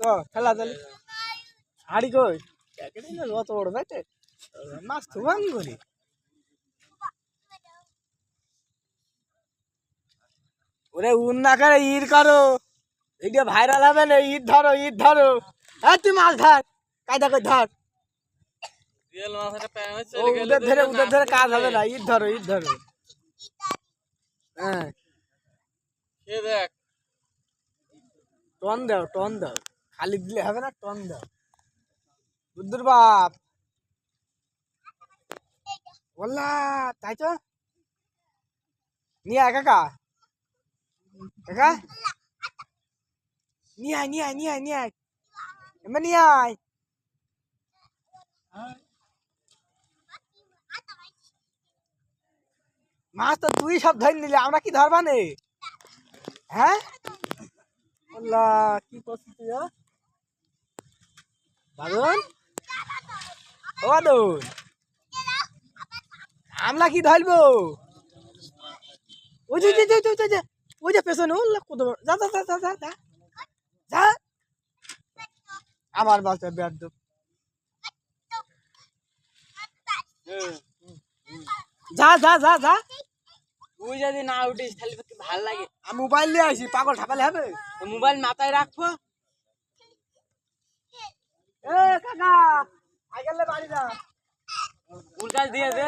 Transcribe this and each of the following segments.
চ খেলা হাড়ি কই? বড় মাছ তো করি ওরে উন না করে ইর করো। এইটা ভাইরাল হবে না ঈদ ধরো ঈদ ধরো। হ্যাঁ তুই মাছ ধর কায়দা করে ধর। উদের ধরে উদের ধরে কাজ হবে না ঈদ ধরো ঈদ ধরো। হ্যাঁ। টন দাও টন দাও। খালি দিলে হবে না, টন দাও। বুদ্ধুর বাপ। বললা তাই তো? নিয়ে কাকা। কাকা? নিয়ে আয় নিয়ে আয় নিয়ে আয় নিয়ে আয়। এমন নিয়ে আয়। মাছ তো তুই সব ধরে নিলি, আমরা কি ধরবা নে হ্যাঁ? কি তুই ও আমরা কি ধরবো? ওই যে ওই যে, পেছনে ও কত যা যা আমার বাচ্চা ব্যাট দো যা যা যা যা। তুই যদি না উঠিস তাহলে তো ভালো লাগে আমি মোবাইল নিয়ে আসি পাগল ঠাপালে হবে তো মোবাইল মাথায় রাখবো এ কাকা আগে বাড়ি যা উল কাজ দিয়ে দে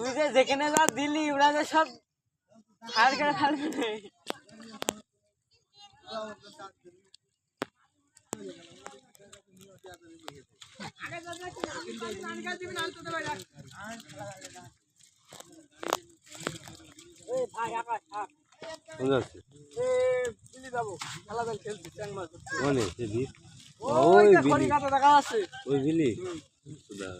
তুই যে যেখানে যা দিলি ওরা যে সব ছাড় করে ফেলবে ভাই আকাশ বিল ওই যে দেখা আছে ওই বিলি? সুদা